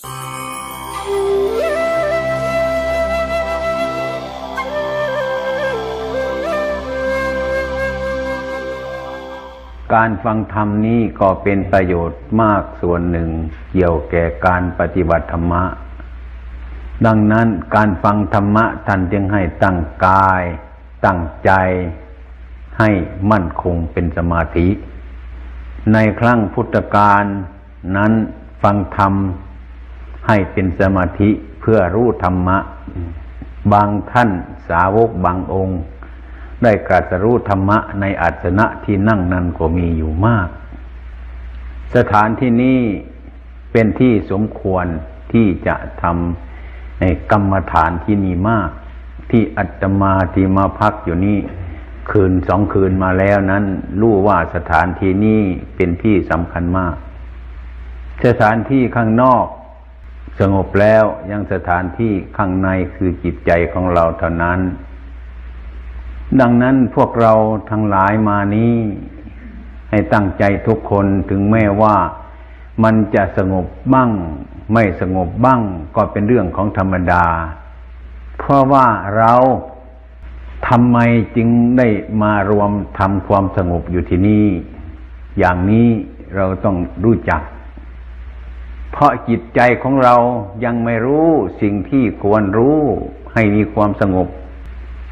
การฟังธรรมนี้ก็เป็นประโยชน์มากส่วนหนึ่งเกี่ยวแก่การปฏิบัติธรรมะ ดังนั้นการฟังธรรมะท่านจึงให้ตั้งกาย ตั้งใจ ให้มั่นคงเป็นสมาธิ ในครั้งพุทธกาลนั้นฟังธรรม ให้เป็นสมาธิเพื่อรู้ธรรมะ บางท่านสาวกบางองค์ ได้กรัสรู้ธรรมะในอัสนะที่นั่งนั้นก็มีอยู่มาก สถานที่นี้เป็นที่สมควรที่จะทำในกรรมฐานที่นี่มาก ที่อัตมาที่มาพักอยู่นี่คืนสองคืนมาแล้วนั้นรู้ว่าสถานที่นี้เป็นที่สำคัญมาก สถานที่ข้างนอก สงบแล้วยังสถานที่ข้างในคือจิตใจของเราเท่านั้น ดังนั้นพวกเราทั้งหลายมานี้ ให้ตั้งใจทุกคนถึงแม้ว่ามันจะสงบบ้าง ไม่สงบบ้างก็เป็นเรื่องของธรรมดา เพราะว่าเราทำไมจึงได้มารวมทำความสงบอยู่ที่นี่ อย่างนี้เราต้องรู้จัก เพราะจิตใจของเรายังไม่รู้สิ่งที่ควรรู้ให้มีความสงบ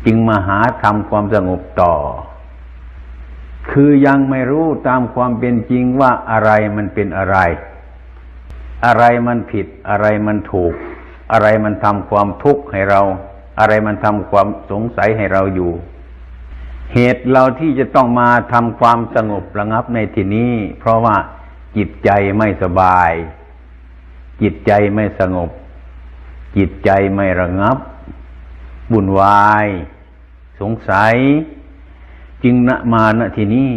จึงมาหาทำความสงบต่อ คือยังไม่รู้ตามความเป็นจริงว่าอะไรมันเป็นอะไร อะไรมันผิด อะไรมันถูก อะไรมันทำความทุกข์ให้เรา อะไรมันทำความสงสัยให้เราอยู่ เหตุเราที่จะต้องมาทำความสงบระงับในที่นี้ เพราะว่าจิตใจไม่สบาย จิตใจไม่สงบ จิตใจไม่ระงับ บุญวาย สงสัย จึงณมาณที่นี้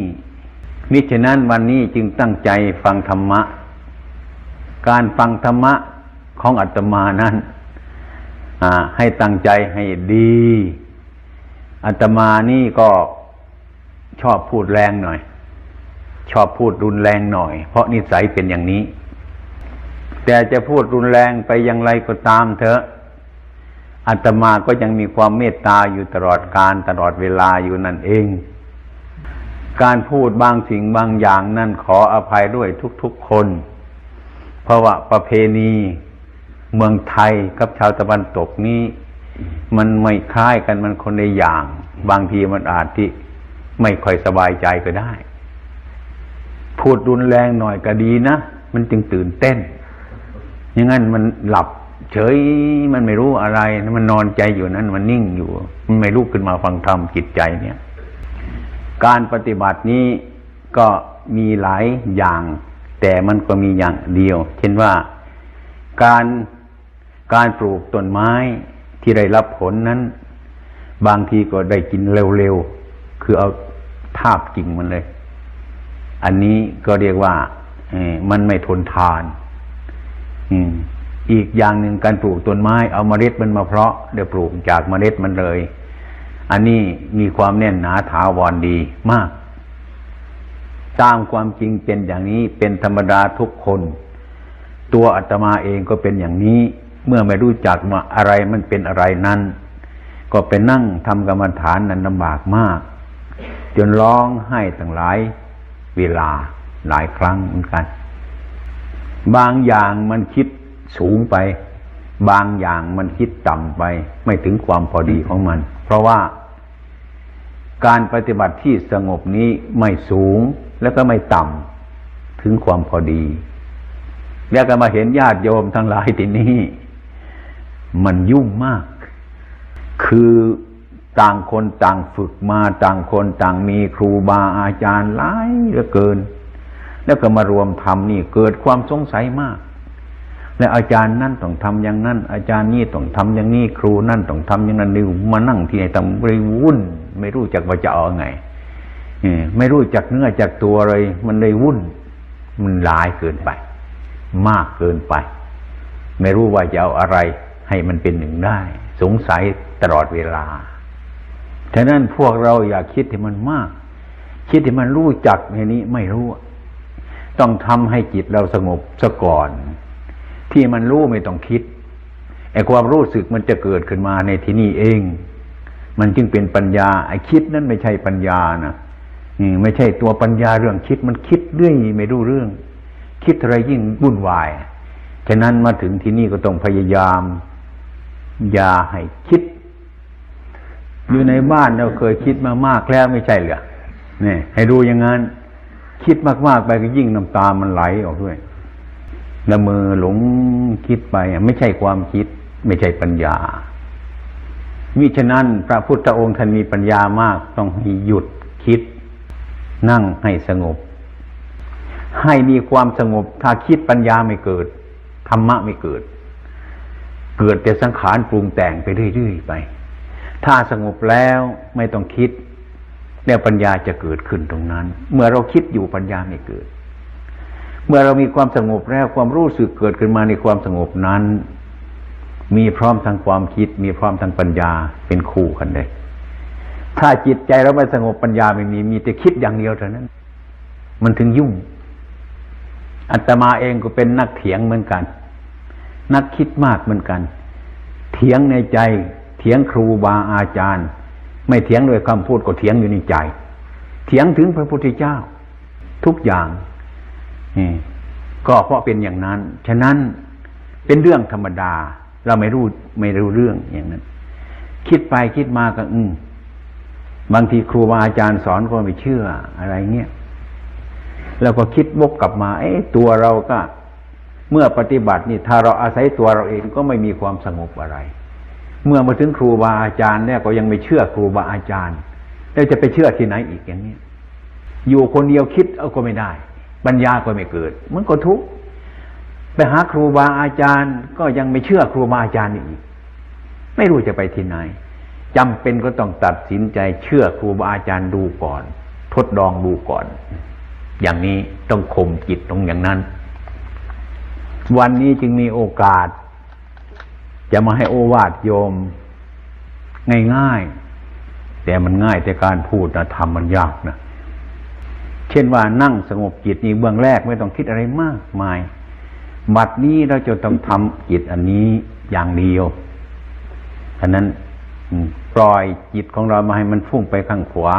มิฉะนั้นวันนี้จึงตั้งใจฟังธรรมะ การฟังธรรมะของอาตมานั้นให้ตั้งใจให้ดีอาตมานี่ก็ชอบพูดแรงหน่อย ชอบพูดรุนแรงหน่อย เพราะนิสัยเป็นอย่างนี้ แต่จะพูดรุนแรงไปอย่างไรก็ตามเถอะอาตมาก็ยังมีความเมตตาอยู่ตลอดการตลอดเวลาอยู่นั่นเอง การพูดบางสิ่งบางอย่างนั่นขออภัยด้วยทุกๆคน เพราะว่าประเพณีเมืองไทยกับชาวตะวันตกนี้มันไม่คล้ายกันมันคนในอย่าง บางทีมันอาจที่ไม่ค่อยสบายใจก็ได้ พูดรุนแรงหน่อยก็ดีนะ มันจึงตื่นเต้น อย่างนั้นมันหลับ เฉยมันไม่รู้อะไร มันนอนใจอยู่นั้น มันนิ่งอยู่ มันไม่ลุกขึ้นมาฟังธรรมจิตใจเนี่ย การปฏิบัตินี้ก็มีหลายอย่าง แต่มันก็มีอย่างเดียว เช่นว่าการการปลูกต้นไม้ที่ได้รับผลนั้น บางทีก็ได้กินเร็วๆ คือเอาทาบกิ่งมันเลย อันนี้ก็เรียกว่ามันไม่ทนทาน อีกอย่างหนึ่งการปลูกต้นไม้เอาเมล็ดมันมาเพาะเดี๋ยวปลูกจากเมล็ดมันเลย อันนี้มีความแน่นหนาถาวรดีมาก ตามความจริงเป็นอย่างนี้เป็นธรรมดาทุกคน ตัวอาตมาเองก็เป็นอย่างนี้ เมื่อไม่รู้จักว่าอะไรมันเป็นอะไรนั้น ก็ไปนั่งทำกรรมฐานนั้นลำบากมาก จนร้องไห้ตั้งหลายเวลาหลายครั้งเหมือนกัน บางอย่างมันคิดสูงไป บางอย่างมันคิดต่ำไป ไม่ถึงความพอดีของมัน เพราะว่าการปฏิบัติที่สงบนี้ไม่สูงแล้วก็ไม่ต่ำถึงความพอดี แล้วก็มาเห็นญาติโยมทั้งหลายที่นี่มันยุ่งมาก คือต่างคนต่างฝึกมาต่างคนต่างมีครูบาอาจารย์หลายเหลือเกิน แล้วก็มารวมทำนี่เกิดความสงสัยมาก และอาจารย์นั่นต้องทำอย่างนั้น อาจารย์นี่ต้องทำอย่างนี้ครูนั่นต้องทำอย่างนั้นนิวมานั่งที่ไหนต้องไปวุ่น ไม่รู้จักว่าจะเอาไงไม่รู้จักเนื้อจักตัวเลย มันเลยวุ่น มันหลายเกินไป มากเกินไป ไม่รู้ว่าจะเอาอะไร ให้มันเป็นหนึ่งได้ สงสัยตลอดเวลาฉะนั้นพวกเราอย่าคิดที่มันมาก คิดที่มันรู้จักในนี้ไม่รู้ ต้องทำให้จิตเราสงบซะก่อน ที่มันรู้ไม่ต้องคิดไอ้ความรู้สึกมันจะเกิดขึ้นมาในที่นี่เอง มันจึงเป็นปัญญาไอ้คิดนั้นไม่ใช่ปัญญานะนี่ไม่ใช่ตัวปัญญาเรื่องคิดมันคิดเรื่อยไม่รู้เรื่อง คิดอะไรยิ่งวุ่นวายฉะนั้นมาถึงที่นี่ก็ต้องพยายามอย่าให้คิด อยู่ในบ้านเราเคยคิดมามากแล้วไม่ใช่เหรอนี่ให้ดูอย่างนั้น คิดมากๆไปก็ยิ่งน้ำตามันไหลออกด้วยละเมอหลงคิดไปไม่ใช่ความคิด ไม่ใช่ปัญญามิฉะนั้นพระพุทธองค์ท่านมีปัญญามาก ต้องให้หยุดคิด นั่งให้สงบ ให้มีความสงบ ถ้าคิดปัญญาไม่เกิดธรรมะไม่เกิด เกิดแต่สังขารปรุงแต่งไปเรื่อยๆไป ถ้าสงบแล้วไม่ต้องคิด แล้วปัญญาจะเกิดขึ้นตรงนั้น เมื่อเราคิดอยู่ปัญญาไม่เกิด เมื่อเรามีความสงบแล้วความรู้สึกเกิดขึ้นมาในความสงบนั้น มีพร้อมทางความคิด มีพร้อมทางปัญญาเป็นคู่กันเลยถ้าจิตใจเราไม่สงบปัญญาไม่มีมีแต่คิดอย่างเดียวเท่านั้น มันถึงยุ่งอัตมาเองก็เป็นนักเถียงเหมือนกัน นักคิดมากเหมือนกัน เถียงในใจ เถียงครูบาอาจารย์ ไม่เถียงโดยคำพูดก็เถียงอยู่ในใจ เถียงถึงพระพุทธเจ้า ทุกอย่างนี่ก็เพราะเป็นอย่างนั้น ฉะนั้นเป็นเรื่องธรรมดา เราไม่รู้ไม่รู้เรื่องอย่างนั้น คิดไปคิดมาก็อืมบางทีครูบาอาจารย์สอนก็ไม่เชื่ออะไรเงี้ยเราก็คิดวกกลับมา เอ๊ะตัวเราก็ เมื่อปฏิบัตินี่ถ้าเราอาศัยตัวเราเองก็ไม่มีความสงบอะไร เมื่อมาถึงครูบาอาจารย์เนี่ยก็ยังไม่เชื่อครูบาอาจารย์ แล้วจะไปเชื่อที่ไหนอีกอย่างนี้อยู่คนเดียวคิดเอาก็ไม่ได้ปัญญาก็ไม่เกิดมันก็ทุกข์ไปหาครูบาอาจารย์ ก็ยังไม่เชื่อครูบาอาจารย์อีก ไม่รู้จะไปที่ไหนจำเป็นก็ต้องตัดสินใจเชื่อครูบาอาจารย์ดูก่อน ทดลองดูก่อน อย่างนี้ต้องข่มจิตตรงอย่างนั้น วันนี้จึงมีโอกาส จะมาให้โอวาทโยม ง่ายๆ แต่มันง่ายแต่การพูดนะทำมันยากนะ เช่นว่านั่งสงบจิตนี่เบื้องแรกไม่ต้องคิดอะไรมากมาย บัดนี้เราจะต้องทำจิตอันนี้อย่างเดียวฉะนั้นปล่อยจิตของเรามาให้มันฟุ้งไปข้างขวา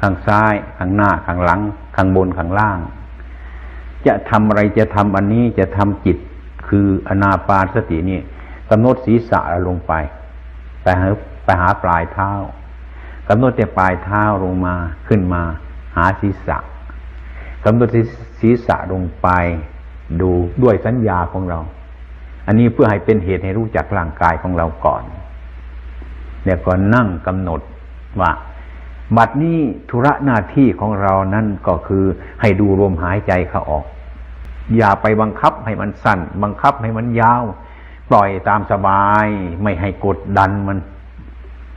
ข้างซ้าย ข้างหน้า ข้างหลัง ข้างบน ข้างล่าง จะทำอะไรจะทำอันนี้จะทำจิตคืออนาปานสตินี่ กำหนดศีรษะลงไปไปหาไปหาปลายเท้ากำหนดแต่ปลายเท้าลงมาขึ้นมาหาศีรษะกำหนดศีรษะลงไป ดูด้วยสัญญาของเรา อันนี้เพื่อให้เป็นเหตุให้รู้จักร่างกายของเราก่อนแล้วก็นั่งกำหนดว่าบัดนี้ธุระหน้าที่ของเรานั่นก็คือให้ดูลมหายใจเข้าออก อย่าไปบังคับให้มันสั้น บังคับให้มันยาว ปล่อยตามสบาย ไม่ให้กดดันมัน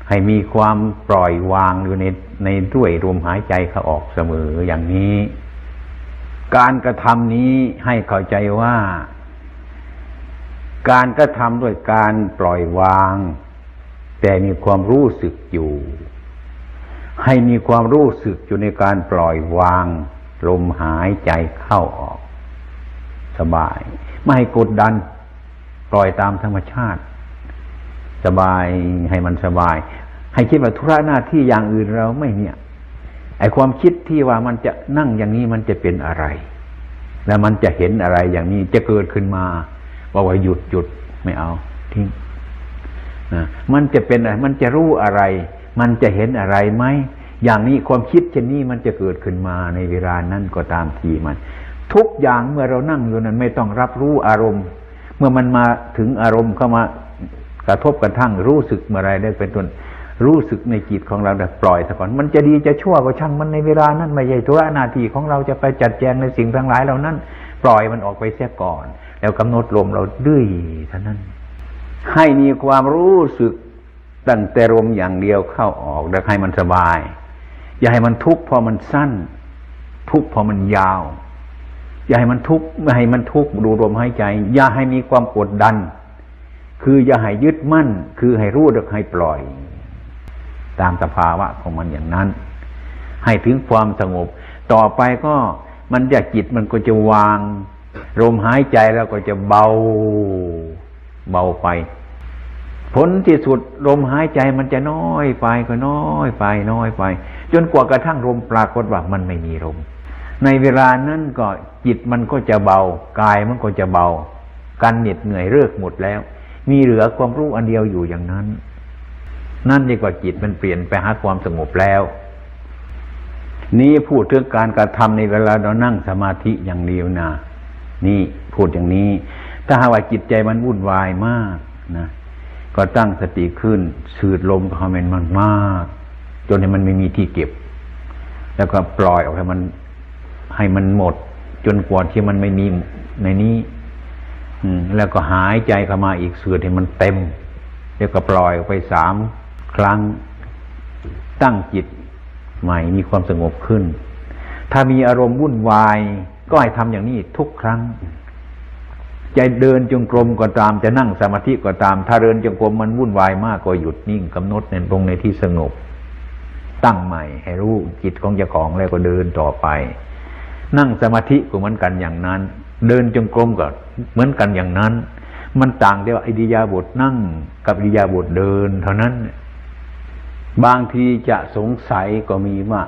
ให้มีความปล่อยวางอยู่ในในด้วยลมหายใจเข้าออกเสมออย่างนี้ การกระทำนี้ให้เข้าใจว่า การกระทำด้วยการปล่อยวาง แต่มีความรู้สึกอยู่ ให้มีความรู้สึกอยู่ในการปล่อยวางลมหายใจเข้าออก สบาย ไม่ให้กดดัน ล่อยตามธรรมชาติ สบายให้มันสบาย ให้คิดว่าธุระหน้าที่อย่างอื่นเราไม่เนี่ยไอความคิดที่ว่ามันจะนั่งอย่างนี้มันจะเป็นอะไร แล้วมันจะเห็นอะไรอย่างนี้จะเกิดขึ้นมาบอกว่าหยุดหยุดไม่เอาทิ้งนะมันจะเป็นอะไร มันจะรู้อะไร มันจะเห็นอะไรไหมอย่างนี้ความคิดเช่นนี้มันจะเกิดขึ้นมาในเวลานั้นก็ตามทีมัน ทุกอย่างเมื่อเรานั่งอยู่นั้นไม่ต้องรับรู้อารมณ์ เมื่อมันมาถึงอารมณ์เข้ามากระทบกระทั่งรู้สึกเมื่อไรได้เป็นต้นรู้สึกในจิตของเราแต่ปล่อยซะก่อน มันจะดีจะชั่วก็ช่างมันในเวลานั้นไม่ใช่ธุระหน้าที่ของเราจะไปจัดแจงในสิ่งทั้งหลายเหล่านั้น ปล่อยมันออกไปเสียก่อน แล้วกำหนดลมเราดื้อเท่านั้น ให้มีความรู้สึกตั้งแต่ลมอย่างเดียวเข้าออกแล้วให้มันสบาย อย่าให้มันทุกข์พราะมันสั้น ทุกข์พราะมันยาว อย่าให้มันทุกข์ไม่ให้มันทุกข์ดูลมหายใจ อย่าให้มีความกดดัน คืออย่าให้ยึดมั่น คือให้รู้และให้ปล่อย ตามสภาวะของมันอย่างนั้น ให้ถึงความสงบ ต่อไปก็มันจะจิตมันก็จะวางลมหายใจแล้วก็จะเบา เบาไป ผลที่สุดลมหายใจมันจะน้อยไปก็น้อยไปน้อยไป จนกว่ากระทั่งลมปรากฏว่ามันไม่มีลม ในเวลานั้นก็จิตมันก็จะเบา กายมันก็จะเบา การเหน็ดเหนื่อยเลิกหมดแล้ว มีเหลือความรู้อันเดียวอยู่อย่างนั้น นั่นดีกว่าจิตมันเปลี่ยนไปหาความสงบแล้ว นี่พูดถึงการกระทำในเวลาเรานั่งสมาธิอย่างเดียวนะนี่พูดอย่างนี้ ถ้าหากว่าจิตใจมันวุ่นวายมากนะก็ตั้งสติขึ้นสูดลมเข้ามันมันมากจนให้มันไม่มีที่เก็บ แล้วก็ปล่อยออกให้มัน ให้มันหมด จนกว่าที่มันไม่มีในนี้แล้วก็หายใจเข้ามาอีกเสูดให้มันเต็ม แล้วก็ปล่อยไปสามครั้งตั้งจิตใหม่มีความสงบขึ้น ถ้ามีอารมณ์วุ่นวาย ก็ให้ทำอย่างนี้ทุกครั้งจะเดินจงกรมก็ตามจะนั่งสมาธิก็ตาม ถ้าเดินจงกรมมันวุ่นวายมากก็หยุดนิ่งกำหนดในตรงในที่สงบ ตั้งใหม่ ให้รู้จิตของเจ้าของแล้วก็เดินต่อไป นั่งสมาธิก็เหมือนกันอย่างนั้น เดินจงกรมก็เหมือนกันอย่างนั้น มันต่างเดียวาอิริยาบถนั่งกับอิริยาบถเดิน เท่านั้น บางทีจะสงสัยก็มีว่า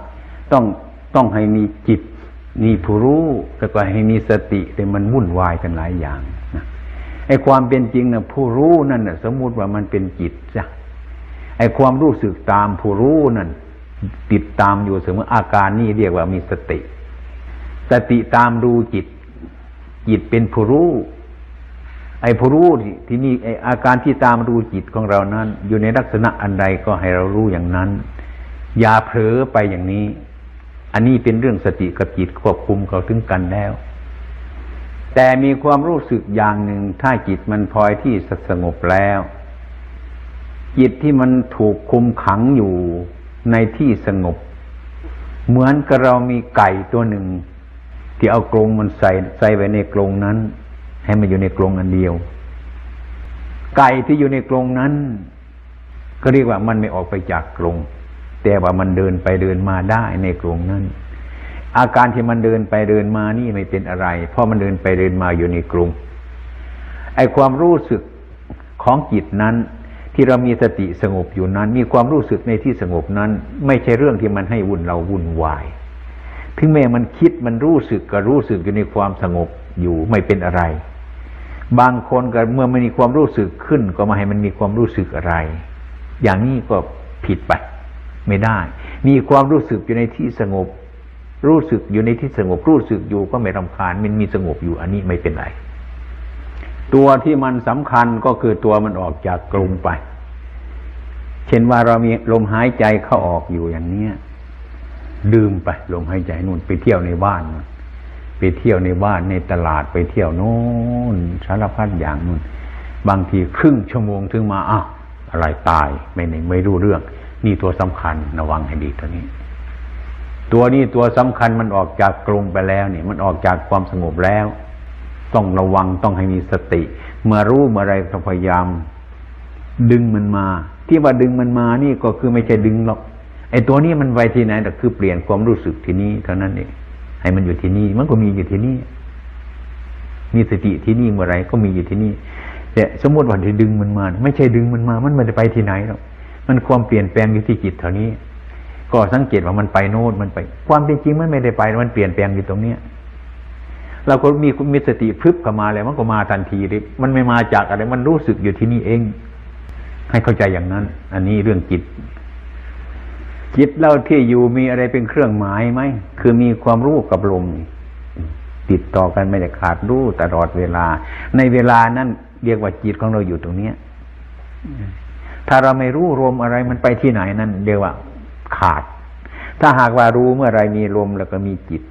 ต้องต้องให้มีจิตมีผู้รู้แล้วก็ให้มีสติแต่มันวุ่นวายกันหลายอย่างนะไอ้ความเป็นจริงนะผู้รู้นั่นนะสมมุติว่ามันเป็นจิตจ้ะไอ้ความรู้สึกตามผู้รู้นั่นติดตามอยู่เสมออาการนี่เรียกว่ามีสติ สติตามดูจิต จิตเป็นผู้รู้ ไอ้ผู้รู้ที่นี่ไอ้อาการที่ตามดูจิตของเรานั้น อยู่ในลักษณะอันใดก็ให้เรารู้อย่างนั้น อย่าเผลอไปอย่างนี้ อันนี้เป็นเรื่องสติกับจิตควบคุมเขาถึงกันแล้ว แต่มีความรู้สึกอย่างหนึ่งถ้าจิตมันพลอยที่สงบแล้ว จิตที่มันถูกคุมขังอยู่ในที่สงบ เหมือนกับเรามีไก่ตัวหนึ่ง ที่เอากรงมันใส่ใส่ไว้ในกรงนั้น ให้มันอยู่ในกรงอันเดียว ไก่ที่อยู่ในกรงนั้น ก็เรียกว่ามันไม่ออกไปจากกรงแต่ว่ามันเดินไปเดินมาได้ในกรงนั้น อาการที่มันเดินไปเดินมานี่ไม่เป็นอะไร เพราะมันเดินไปเดินมาอยู่ในกรงไอความรู้สึกของจิตนั้น ที่เรามีสติสงบอยู่นั้น มีความรู้สึกในที่สงบนั้น ไม่ใช่เรื่องที่มันให้วุ่นเราวุ่นวาย ถึงแม้มันคิดมันรู้สึกก็รู้สึกอยู่ในความสงบอยู่ไม่เป็นอะไร บางคนก็เมื่อไมันมีความรู้สึกขึ้น ก็มาให้มันมีความรู้สึกอะไร อย่างนี้ก็ผิดไปไม่ได้ มีความรู้สึกอยู่ในที่สงบ รู้สึกอยู่ในที่สงบรู้สึกอยู่ก็ไม่รำคาญ มันมีสงบอยู่อันนี้ไม่เป็นไร ตัวที่มันสำคัญก็คือตัวมันออกจากกลุ่มไป เช่นว่าเรามีลมหายใจเข้าออกอยู่อย่างเนี้ย ลืมไปลมหายใจนู่นไปเที่ยวในบ้านนู่นไปเที่ยวในบ้านในตลาดไปเที่ยวโน่นสารพัดอย่างนู่นบางทีครึ่งชั่วโมงถึงมาอ้าวอะไรตายไม่ไม่ไม่รู้เรื่อง นี่ตัวสำคัญระวังให้ดีตัวนี้ ตัวนี้ตัวสำคัญมันออกจากกรงไปแล้วเนี่ย มันออกจากความสงบแล้ว ต้องระวังต้องให้มีสติ เมื่อรู้เมื่อไรก็พยายาม ดึงมันมา ที่ว่าดึงมันมานี่ก็คือไม่ใช่ดึงหรอก ไอ้ตัวนี้มันไปที่ไหนแต่คือเปลี่ยนความรู้สึกที่นี่เท่านั้นเองให้มันอยู่ที่นี่มันก็มีอยู่ที่นี่มีสติที่นี่เมื่อไรก็มีอยู่ที่นี่แต่สมมติว่าที่ดึงมันมา ไม่ใช่ดึงมันมา มันไม่ได้ไปที่ไหนหรอกมันความเปลี่ยนแปลงอยู่ที่จิตเท่านี้ ก็สังเกตว่ามันไปโน่นมันไป ความเป็นจริงมันไม่ได้ไปมันเปลี่ยนแปลงอยู่ตรงเนี้ยเราก็มีมีสติพรึบเข้ามาแล้วมันก็มาทันทีเลยมันไม่มาจากอะไร มันรู้สึกอยู่ที่นี่เอง ให้เข้าใจอย่างนั้น อันนี้เรื่องจิต จิตเราที่อยู่มีอะไรเป็นเครื่องหมายไหม คือมีความรู้กับลมติดต่อกันไม่ได้ขาดรู้ตลอดเวลา ในเวลานั้นเรียกว่าจิตของเราอยู่ตรงเนี้ยถ้าเราไม่รู้ลมอะไรมันไปที่ไหนนั่นเรียกว่า ขาด ถ้าหากว่ารู้เมื่อไรมีลมแล้วก็มีจิต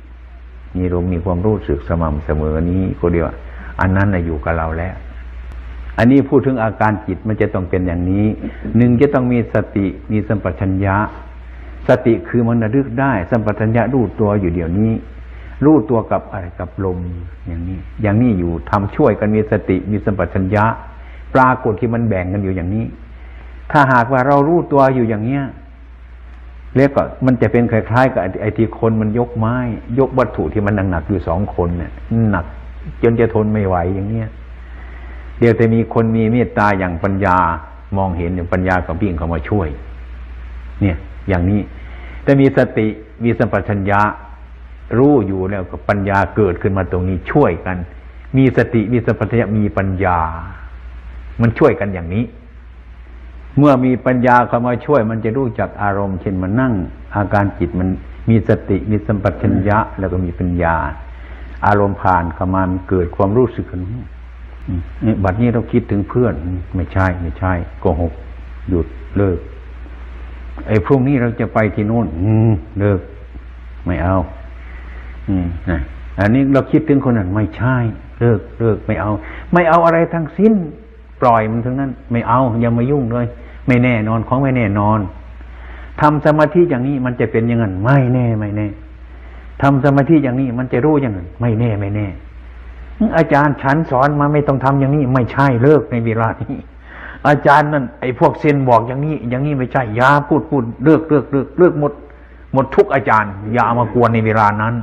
มีลมมีความรู้สึกสม่ำเสมอนี้ก็เดียวอันนั้นนะอยู่กับเราแล้ว อันนี้พูดถึงอาการจิตมันจะต้องเป็นอย่างนี้ หนึ่งจะต้องมีสติมีสัมปชัญญะ สติคือมันระลึกได้ สัมปชัญญะรู้ตัวอยู่เดี๋ยวนี้ รู้ตัวกับอะไรกับลมอย่างนี้ อย่างนี้อยู่ทำช่วยกันมีสติมีสัมปชัญญะ ปรากฏที่มันแบ่งกันอยู่อย่างนี้ ถ้าหากว่าเรารู้ตัวอยู่อย่างเนี้ยเรียกก็มันจะเป็นคล้ายๆกับไอ้ที่คนมันยกไม้ ยกวัตถุที่มันหนักๆอยู่สองคนเนี่ยหนัก จนจะทนไม่ไหวอย่างเนี้ยเดี๋ยวแต่มีคนมีเมตตาอย่างปัญญามองเห็นอย่างปัญญากับวิ่งเข้ามาช่วย เนี่ย อย่างนี้แต่มีสติมีสัมปชัญญะรู้อยู่แล้วกับปัญญาเกิดขึ้นมาตรงนี้ช่วยกัน มีสติมีสัมปชัญญะมีปัญญา มันช่วยกันอย่างนี้ เมื่อมีปัญญาเข้ามาช่วย มันจะรู้จักอารมณ์เช่นมันนั่ง อาการจิตมันมีสติมีสัมปชัญญะ แล้วก็มีปัญญา อารมณ์ผ่านเข้ามามันเกิดความรู้สึกขึ้นอืมนี่บัดนี้เราคิดถึงเพื่อน ไม่ใช่ไม่ใช่โกหกหยุดเลิก ไอ้พรุ่งนี้เราจะไปที่โน่นอืมเลิกไม่เอา อืมนะอันนี้เราคิดถึงคนนั้นไม่ใช่เลิกเลิกไม่เอา ไม่เอาอะไรทั้งสิ้น ปล่อยมันทั้งนั้น ไม่เอาอย่ามายุ่งเลย ไม่แน่นอนของไม่แน่นอนทำสมาธิอย่างนี้มันจะเป็นอย่างนั้นไม่แน่ไม่แน่ทำสมาธิอย่างนี้มันจะรู้อย่างนั้นไม่แน่ไม่แน่ อาจารย์ฉันสอนมาไม่ต้องทำอย่างนี้ ไม่ใช่เลิกในเวลานี้ อาจารย์นั่นไอ้พวกเซนบอกอย่างนี้ อย่างนี้ไม่ใช่ยาพูดพูดเลิกเลิกเลิกเลิกหมด หมดทุกอาจารย์ อย่าเอามากวนในเวลานั้น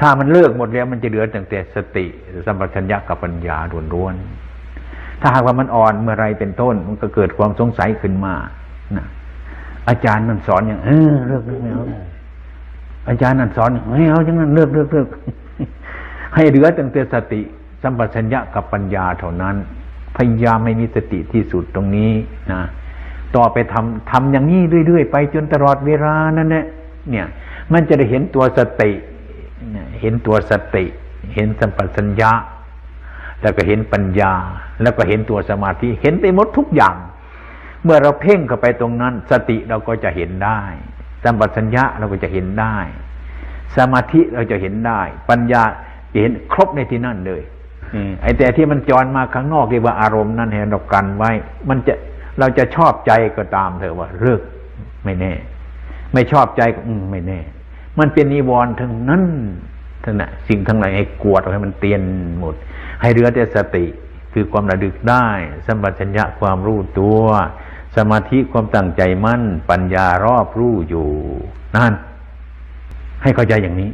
ถ้ามันเลิกหมดแล้วมันจะเหลือตั้งแต่สติสัมปชัญญะกับปัญญาล้วนๆถ้าหากว่ามันอ่อนเมื่อไรเป็นต้น มันก็เกิดความสงสัยขึ้นมานะอาจารย์นั่นสอนอย่างเออเลิกเลิกไม่เอาอาจารย์นั่นสอนอย่างไม่เอาอย่างนั้นเลิกเลิกเลิกให้เหลือตั้งแต่สติสัมปชัญญะกับปัญญาเท่านั้น พยายามไม่มีสติที่สุดตรงนี้นะต่อไปทำทำอย่างนี้เรื่อยๆไปจนตลอดเวลานั่นแหละเนี่ย มันจะได้เห็นตัวสติเห็นตัวสติ เห็นสัมปชัญญะ แล้วก็เห็นปัญญา แล้วก็เห็นตัวสมาธิเห็นไปหมดทุกอย่าง เมื่อเราเพ่งเข้าไปตรงนั้น สติเราก็จะเห็นได้ สัมปชัญญะเราก็จะเห็นได้ สมาธิเราจะเห็นได้ ปัญญาเห็นครบในที่นั่นเลย ไอ้แต่ที่มันจรมาข้างนอกเรียกว่าอารมณ์นั่นให้เรากันไว้ มันจะเราจะชอบใจก็ตามเถอะว่าเลิกไม่แน่ ไม่ชอบใจก็อืไม่แน่ มันเป็นนิวรณ์ทั้งนั้นทั้งนั้นสิ่งทั้งหลายให้กวดอาให้มันเตียนหมด ให้เหลือแต่สติคือความระลึกได้สัมปชัญญะความรู้ตัว สมาธิความตั้งใจมั่น ปัญญารอบรู้อยู่นั่นให้เข้าใจอย่างนี้